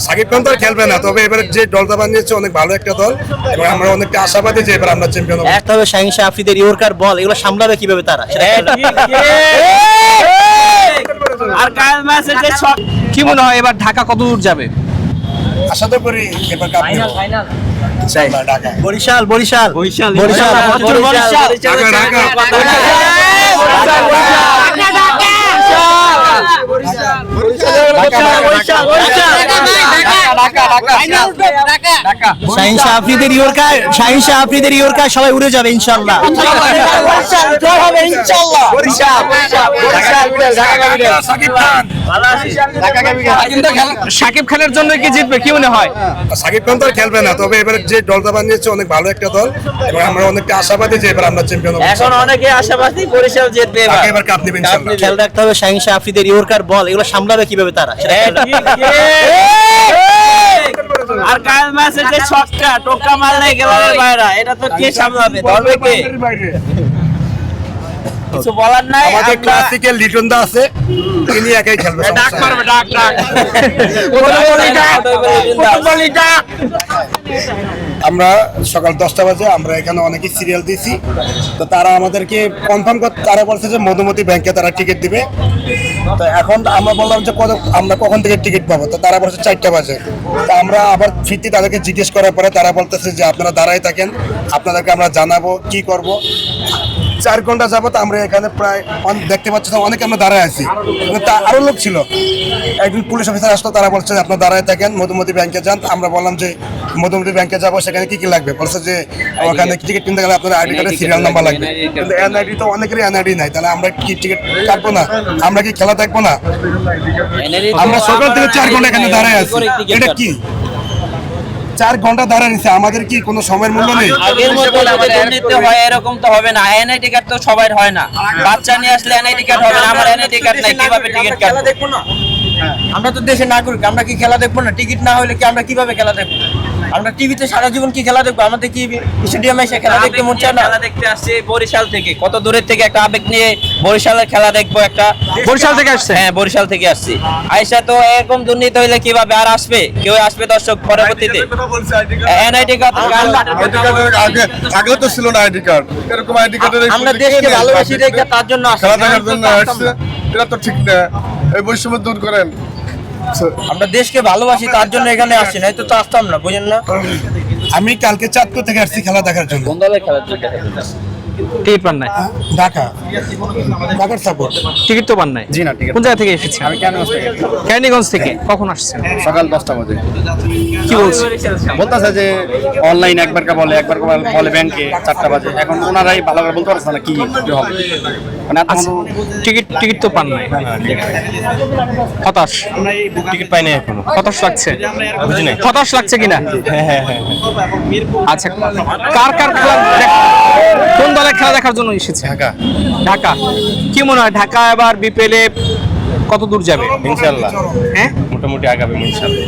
সাকিব খান তো আর খেলবে না তবে এবারে যে দলটা বানিয়েছে অনেক ভালো একটা দল এবং আমরা অনেকটা আশাবাদী যে এবার আমরা চ্যাম্পিয়ন হব। একটা হবে শাহিন শাহ আফ্রিদের ইয়র্কার বল এগুলো সামলাবে কীভাবে তারা? আর কাল ম্যাচে যে কি মনে হয় এবার ঢাকা কত দূর যাবে? আশা তো করি এবার কাপ ঢাকা। বরিশাল বরিশাল। বরিশাল বরিশাল বরিশাল বরিশাল ঢাকা ঢাকা শাহিন শাহ আফ্রিদের ইয়র্কার শাহিন শাহ আফ্রিদের ইয়র্কার সবাই উড়ে যাবে ইনশাআল্লাহ। সাকিব খানের জন্য কি জিতবে কি মনে হয়? সাকিব খান তো আর খেলবে না তবে এবারে যে দলটা বানিয়েছে অনেক ভালো একটা দল। এবং আমরা অনেকটা আশাবাদী যে এবার আমরা চ্যাম্পিয়ন হব। এখন অনেকে আশাবাদী বরিশাল জিতবে এবার। এবার কাপ নেবে ইনশাআল্লাহ। খেয়াল রাখতে হবে শাহিন শাহ আফ্রিদের ইয়র্কার বল এগুলো সামলাবে কীভাবে তারা? সেটা আর কাল ম্যাচে যে ছক্কা টোক্কা মারলে গেলার বাইরা। এটা তো কে সামলাবে? ধরবে কে? কিছু বলার নাই আমাদের আমরা- ক্লাসিক্যাল লিটন দা আছে তিনি একাই খেলবে ডাক মারবে ডাক ডাক। আমরা সকাল দশটা বাজে আমরা এখানে অনেকে সিরিয়াল দিয়েছি। তো তারা আমাদেরকে কনফার্ম করতে তারা বলছে যে মধুমতি ব্যাংকে তারা টিকিট দিবে। তো এখন আমরা বললাম যে আমরা কখন থেকে টিকিট পাবো? তো তারা বলছে চারটা বাজে। তো আমরা আবার ফিরতি তাদেরকে জিজ্ঞেস করার পরে তারা বলতেছে যে আপনারা দাঁড়াই থাকেন, আপনাদেরকে আমরা জানাব কি করব। চার ঘণ্টা যাবত আমরা এখানে প্রায় দেখতে পাচ্ছি অনেকে আমরা দাঁড়ায় আছি। তা- আরও লোক ছিল। একজন পুলিশ অফিসার আসলো তারা বলছে আপনার দাঁড়ায় থাকেন মধুমতি ব্যাংকে যান। আমরা বললাম যে মধুমতি ব্যাংকে যাব সেখানে কি কি লাগবে? বলছে যে ওখানে টিকিট কিনতে গেলে আপনার আইডি কার্ডের সিরিয়াল নাম্বার লাগবে। কিন্তু এনআইডি তো অনেকেরই এনআইডি নাই তাহলে আমরা কি টিকিট কাটবো না? আমরা কি খেলা দেখব না? আমরা সকাল থেকে চার ঘণ্টা এখানে দাঁড়ায় আছি। এটা কি? চার ঘণ্টা দাঁড়া নিছে আমাদের কি কোনো সময়ের মূল্য নেই? আগের মতো দুর্নীতি হয় এরকম তো হবে না। এনআই কার্ড তো সবার হয় না। বাচ্চা নিয়ে আসলে এনআই কার্ড হবে না আমার এনআই কার্ড নাই কীভাবে টিকিট কাটবো? না। আমরা তো দেশে নাগরিক আমরা কি খেলা দেখব না? টিকিট না হলে কি আমরা কীভাবে খেলা দেখব? আমরা টিভিতে সারা জীবন কি খেলা দেখব? আমাদের কি স্টেডিয়ামে এসে খেলা দেখতে মন চায় না? খেলা দেখতে আসছে? বরিশাল থেকে। কত দূরের থেকে একটা আবেগ নিয়ে বরিশালের খেলা দেখব একটা? বরিশাল থেকে আসছে? হ্যাঁ বরিশাল থেকে আসছি। আইসা তো এরকম দুর্নীতি হইলে কীভাবে? আর আসবে? কেউ আসবে দর্শক পরবর্তীতে? এনআইডি কার্ড আগে আগে তো ছিল না আইডি কার্ড। এরকম আইডি কার্ডের আমরা দেশকে ভালোবাসি রেখে তার জন্য আসি। খেলা দেখার জন্য আসছে। এটা তো ঠিক না। এই বৈষম্য দূর করেন। আমরা দেশকে ভালোবাসি তার জন্য এখানে আসি না তো তো আসতাম না বুঝেন না? আমি কালকে চাঁদপুর থেকে আসছি খেলা দেখার জন্য। কোন খেলার জন্য টিকিট পান নাই? ঢাকা। ঢাকার সাপোর্ট টিকিট তো পান নাই? জি না, ticket কোন জায়গা থেকে এসেছেন? আমি কেন ক্যানিগঞ্জ থেকে। কখন আসছেন? সকাল দশটা বাজে কি বলছেন বলতেছে যে অনলাইন একবার কা বলে একবার কা বলে ব্যাংকে চারটা বাজে। এখন ওনারাই ভালো করে বলতে পারছে না কি কি হবে। মানে আচ্ছা টিকিট টিকিট তো পান নাই। হতাশ? টিকিট পাই নাই এখনও। হতাশ লাগছে? বুঝি নাই। হতাশ লাগছে কিনা? হ্যাঁ হ্যাঁ হ্যাঁ আচ্ছা কার কার খেলা কোন দলের খেলা দেখার জন্য এসেছে? ঢাকা। ঢাকা। কি মনে হয় ঢাকা এবার বিপিএলে কত দূর যাবে? ইনশাল্লাহ হ্যাঁ? মোটামুটি আগাবে ইনশাল্লাহ